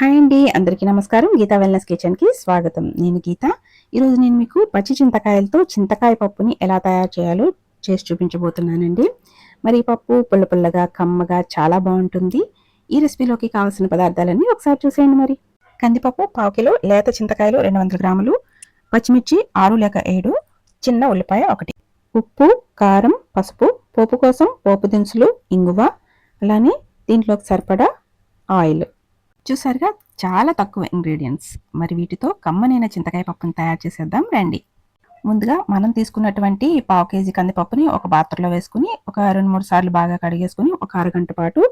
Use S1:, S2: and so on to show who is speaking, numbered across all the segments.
S1: Hi అండి అందరికీ నమస్కారం. గీతా వెల్నెస్ కిచెన్కి స్వాగతం. నేను గీత. ఈరోజు నేను మీకు పచ్చి చింతకాయలతో చింతకాయ పప్పుని ఎలా తయారు చేయాలో చేసి చూపించబోతున్నానండి. మరి ఈ పప్పు పుల్ల పుల్లగా కమ్మగా చాలా బాగుంటుంది. ఈ రెసిపీలోకి కావాల్సిన పదార్థాలన్నీ ఒకసారి చూసేయండి మరి. కందిపప్పు పావు కిలో లేత చింతకాయలు రెండు వందల గ్రాములు పచ్చిమిర్చి ఆరు లేక ఏడు చిన్న ఉల్లిపాయ ఒకటి. ఉప్పు కారం పసుపు పోపు కోసం పోపు దినుసులు ఇంగువ అలానే దీంట్లోకి సరిపడా ఆయిల్. చూసారుగా? చాలా తక్కువ ఇంగ్రీడియంట్స్ మరి వీటితో కమ్మనైన చింతకాయ పప్పుని తయారు చేసేద్దాం రండి. ముందుగా మనం తీసుకున్నటువంటి పావు కేజీ కందిపప్పుని ఒక పాత్రలో వేసుకుని ఒక రెండు మూడు సార్లు బాగా కడిగేసుకుని ఒక అరగంట పాటు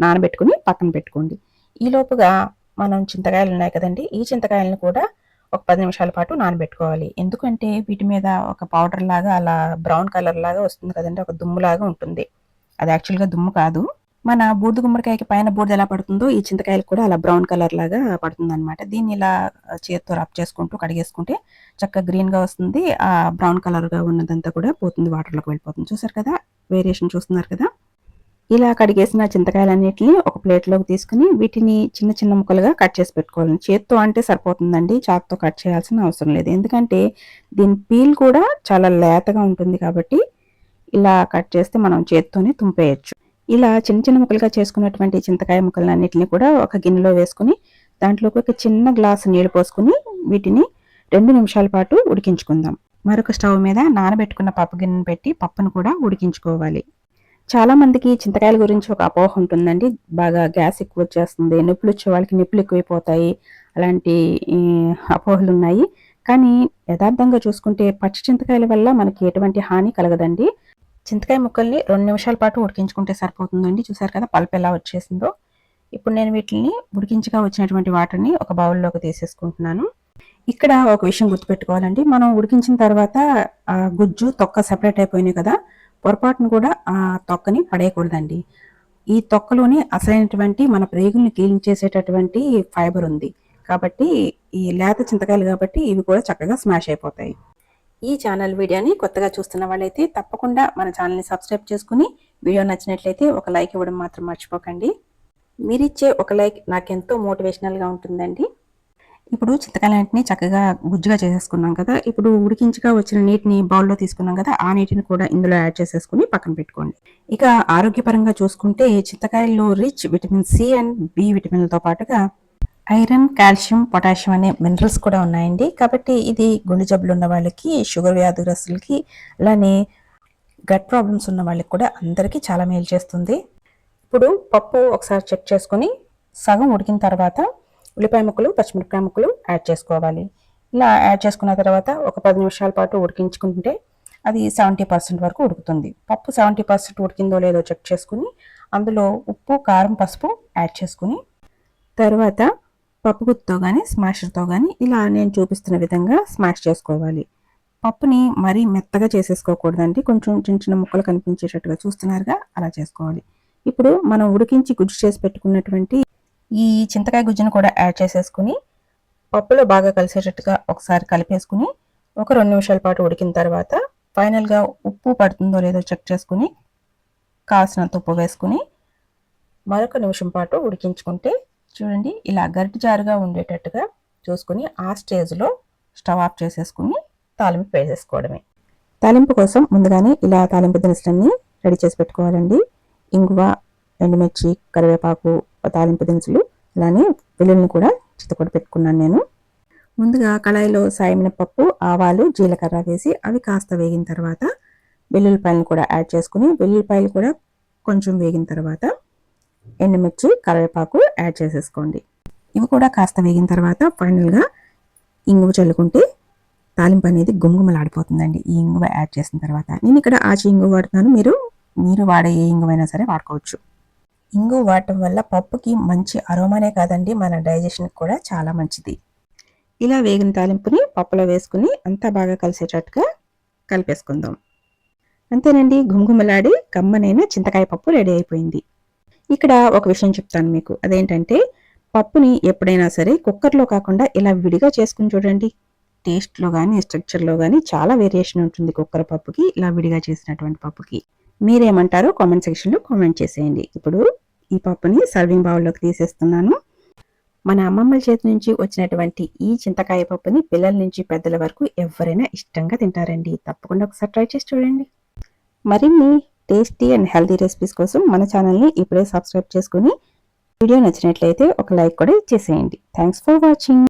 S1: నానబెట్టుకుని పక్కన పెట్టుకోండి. ఈ లోపుగా మనం చింతకాయలు ఉన్నాయి కదండి ఈ చింతకాయలను కూడా ఒక పది నిమిషాల పాటు నానబెట్టుకోవాలి. ఎందుకంటే వీటి మీద ఒక పౌడర్ లాగా అలా బ్రౌన్ కలర్ లాగా వస్తుంది కదండి ఒక దుమ్ము లాగా ఉంటుంది. అది యాక్చువల్గా దుమ్ము కాదు. మన బూర్దు గుమ్మడికాయకి పైన బూర్ది ఎలా పడుతుందో ఈ చింతకాయలకు కూడా అలా బ్రౌన్ కలర్ లాగా పడుతుంది అనమాట దీన్ని ఇలా చేతితో రబ్ చేసుకుంటూ కడిగేసుకుంటే చక్కగా గ్రీన్గా వస్తుంది. ఆ బ్రౌన్ కలర్గా ఉన్నదంతా కూడా పోతుంది వాటర్లోకి వెళ్ళిపోతుంది. చూసారు కదా? వేరియేషన్ చూస్తున్నారు కదా? ఇలా కడిగేసిన చింతకాయలన్నిటిని ఒక ప్లేట్లోకి తీసుకుని వీటిని చిన్న చిన్న ముక్కలుగా కట్ చేసి పెట్టుకోవాలి. చేత్తో అంటే సరిపోతుందండి చాక్తో కట్ చేయాల్సిన అవసరం లేదు. ఎందుకంటే దీని పీల్ కూడా చాలా లేతగా ఉంటుంది కాబట్టి ఇలా కట్ చేస్తే మనం చేత్తోనే తుంపేయచ్చు. ఇలా చిన్న చిన్న ముక్కలుగా చేసుకున్నటువంటి చింతకాయ ముక్కలన్నిటిని కూడా ఒక గిన్నెలో వేసుకుని దాంట్లోకి ఒక చిన్న గ్లాసు నీళ్ళు పోసుకుని వీటిని రెండు నిమిషాల పాటు ఉడికించుకుందాం. మరొక స్టవ్ మీద నానబెట్టుకున్న పప్పు గిన్నెను పెట్టి పప్పును కూడా ఉడికించుకోవాలి. చాలా మందికి చింతకాయల గురించి ఒక అపోహ ఉంటుందండి. బాగా గ్యాస్ ఎక్కువ వచ్చేస్తుంది నొప్పులు వచ్చే వాళ్ళకి నొప్పులు ఎక్కువైపోతాయి అలాంటి అపోహలు ఉన్నాయి. కానీ యథార్థంగా చూసుకుంటే పచ్చి చింతకాయల వల్ల మనకి ఎటువంటి హాని కలగదండి. చింతకాయ ముక్కల్ని రెండు నిమిషాల పాటు ఉడికించుకుంటే సరిపోతుందండి. చూసారు కదా పల్పు ఎలా వచ్చేసిందో. ఇప్పుడు నేను వీటిని ఉడికించగా వచ్చినటువంటి వాటర్ని ఒక బౌల్లోకి తీసేసుకుంటున్నాను. ఇక్కడ ఒక విషయం గుర్తుపెట్టుకోవాలండి. మనం ఉడికించిన తర్వాత ఆ గుజ్జు తొక్క సెపరేట్ అయిపోయినాయి కదా. పొరపాటును కూడా ఆ తొక్కని పడేయకూడదండి. ఈ తొక్కలోని అసలైనటువంటి మన ప్రేగుల్ని క్లీన్ చేసేటటువంటి ఫైబర్ ఉంది. కాబట్టి ఈ లేత చింతకాయలు కాబట్టి ఇవి కూడా చక్కగా స్మాష్ అయిపోతాయి. ఈ ఛానల్ వీడియోని కొత్తగా చూస్తున్న వాళ్ళైతే తప్పకుండా మన ఛానల్ని సబ్స్క్రైబ్ చేసుకుని వీడియో నచ్చినట్లయితే ఒక లైక్ ఇవ్వడం మాత్రం మర్చిపోకండి. మీరిచ్చే ఒక లైక్ నాకెంతో మోటివేషనల్గా ఉంటుందండి. ఇప్పుడు చింతకాయలంటిని చక్కగా గుజ్జుగా చేసేసుకున్నాం కదా. ఇప్పుడు ఉడికించగా వచ్చిన నీటిని బౌల్లో తీసుకున్నాం కదా. ఆ నీటిని కూడా ఇందులో యాడ్ చేసేసుకుని పక్కన పెట్టుకోండి. ఇక ఆరోగ్యపరంగా చూసుకుంటే చింతకాయల్లో rich vitamin C and B విటమిన్లతో పాటుగా ఐరన్ కాల్షియం పొటాషియం అనే మినరల్స్ కూడా ఉన్నాయండి. కాబట్టి ఇది గుండె జబ్బులు ఉన్న వాళ్ళకి షుగర్ వ్యాధిగ్రస్తులకి అలానే గట్ ప్రాబ్లమ్స్ ఉన్న వాళ్ళకి కూడా అందరికీ చాలా మేలు చేస్తుంది. ఇప్పుడు పప్పు ఒకసారి చెక్ చేసుకొని సగం ఉడికిన తర్వాత ఉల్లిపాయ ముక్కలు పచ్చిమిరపకాయ ముక్కలు యాడ్ చేసుకోవాలి. ఇలా యాడ్ చేసుకున్న తర్వాత ఒక పది నిమిషాల పాటు ఉడికించుకుంటే అది సెవెంటీ పర్సెంట్ వరకు ఉడుకుతుంది. పప్పు సెవెంటీ పర్సెంట్ ఉడికిందో లేదో చెక్ చేసుకుని అందులో ఉప్పు కారం పసుపు యాడ్ చేసుకుని తర్వాత పప్పు గుత్తితో కానీ స్మాషర్తో కానీ ఇలా నేను చూపిస్తున్న విధంగా స్మాష్ చేసుకోవాలి. పప్పుని మరీ మెత్తగా చేసేసుకోకూడదండి. కొంచెం చిన్న చిన్న ముక్కలు కనిపించేటట్టుగా చూస్తున్నారుగా అలా చేసుకోవాలి. ఇప్పుడు మనం ఉడికించి గుజ్జు చేసి పెట్టుకున్నటువంటి ఈ చింతకాయ గుజ్జును కూడా యాడ్ చేసేసుకుని పప్పులో బాగా కలిసేటట్టుగా ఒకసారి కలిపేసుకుని ఒక రెండు నిమిషాల పాటు ఉడికిన తర్వాత ఫైనల్గా ఉప్పు పడుతుందో లేదో చెక్ చేసుకుని కాసినంత ఉప్పు వేసుకుని మరొక నిమిషం పాటు ఉడికించుకుంటే చూడండి ఇలా గరిటి జారుగా ఉండేటట్టుగా చూసుకుని ఆ స్టేజ్లో స్టవ్ ఆఫ్ చేసేసుకుని తాలింపు వేసేసుకోవడమే. తాలింపు కోసం ముందుగానే ఇలా తాలింపు దినుసులన్నీ రెడీ చేసి పెట్టుకోవాలండి. ఇంగువ ఎండుమిర్చి కరివేపాకు తాలింపు దినుసులు అలానే వెల్లుల్ని కూడా చిత్తకొడి పెట్టుకున్నాను నేను. ముందుగా కళాయిలో సాయమినపప్పు ఆవాలు జీలకర్ర వేసి అవి కాస్త వేగిన తర్వాత వెల్లుల్లిపాయలను కూడా యాడ్ చేసుకుని వెల్లుల్లిపాయలు కూడా కొంచెం వేగిన తర్వాత ఎండుమిర్చి కరివేపాకు యాడ్ చేసేసుకోండి. ఇవి కూడా కాస్త వేగిన తర్వాత ఫైనల్గా ఇంగువ చల్లుకుంటే తాలింపు అనేది గుమగుమలాడిపోతుందండి. ఈ ఇంగువ యాడ్ చేసిన తర్వాత. నేను ఇక్కడ ఆచి ఇంగువ వాడుతున్నాను. మీరు మీరు వాడే ఏ ఇంగువైనా సరే వాడుకోవచ్చు. ఇంగువ వాడటం వల్ల పప్పుకి మంచి అరోమానే కాదండి. మన డైజెషన్కి కూడా చాలా మంచిది. ఇలా వేగిన తాలింపుని పప్పులో వేసుకుని అంతా బాగా కలిసేటట్టుగా కలిపేసుకుందాం. అంతేనండి. గుమగుమలాడి కమ్మనైన చింతకాయ పప్పు రెడీ అయిపోయింది. ఇక్కడ ఒక విషయం చెప్తాను మీకు. అదేంటంటే పప్పుని ఎప్పుడైనా సరే కుక్కర్లో కాకుండా ఇలా విడిగా చేసుకుని చూడండి. టేస్ట్లో కానీ స్ట్రక్చర్లో కానీ చాలా వేరియేషన్ ఉంటుంది కుక్కర్ పప్పుకి ఇలా విడిగా చేసినటువంటి పప్పుకి. మీరేమంటారో కామెంట్ సెక్షన్లో కామెంట్ చేసేయండి. ఇప్పుడు ఈ పప్పుని సర్వింగ్ బౌల్లోకి తీసేస్తున్నాను. మన అమ్మమ్మల చేతి నుంచి వచ్చినటువంటి ఈ చింతకాయ పప్పుని పిల్లల నుంచి పెద్దల వరకు ఎవరైనా ఇష్టంగా తింటారండి. తప్పకుండా ఒకసారి ట్రై చేసి చూడండి. మరిన్ని టేస్టీ అండ్ హెల్తీ రెసిపీస్ కోసం మన ఛానల్ని ఇప్పుడే సబ్స్క్రైబ్ చేసుకుని వీడియో నచ్చినట్లయితే ఒక లైక్ కూడా చేసేయండి. Thanks for watching